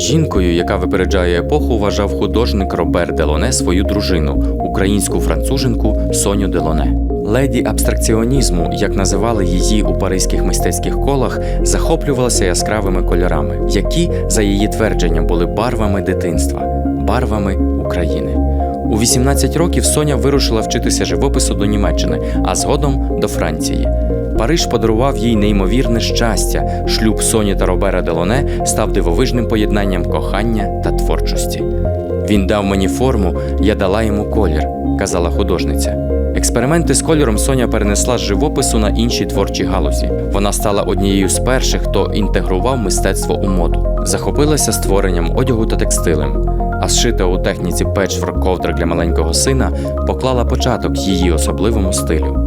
Жінкою, яка випереджає епоху, вважав художник Робер Делоне свою дружину, українську француженку Соню Делоне. Леді абстракціонізму, як називали її у паризьких мистецьких колах, захоплювалася яскравими кольорами, які, за її твердженням, були барвами дитинства, барвами України. У 18 років Соня вирушила вчитися живопису до Німеччини, а згодом до Франції. Париж подарував їй неймовірне щастя. Шлюб Соні та Робера Делоне став дивовижним поєднанням кохання та творчості. Він дав мені форму, я дала йому колір, казала художниця. Експерименти з кольором Соня перенесла з живопису на інші творчі галузі. Вона стала однією з перших, хто інтегрував мистецтво у моду, захопилася створенням одягу та текстилем. Зшита у техніці печворк ковдра для маленького сина поклала початок її особливому стилю.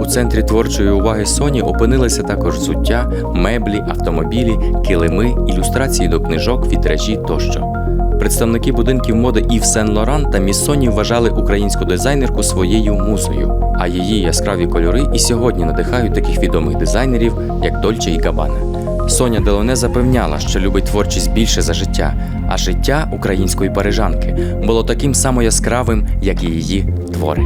У центрі творчої уваги Соні опинилися також взуття, меблі, автомобілі, килими, ілюстрації до книжок, вітражі тощо. Представники будинків моди Ів Сен Лоран та Міс Соні вважали українську дизайнерку своєю музою, а її яскраві кольори і сьогодні надихають таких відомих дизайнерів, як Дольче і Габана. Соня Делоне запевняла, що любить творчість більше за життя, а життя української парижанки було таким само яскравим, як і її твори.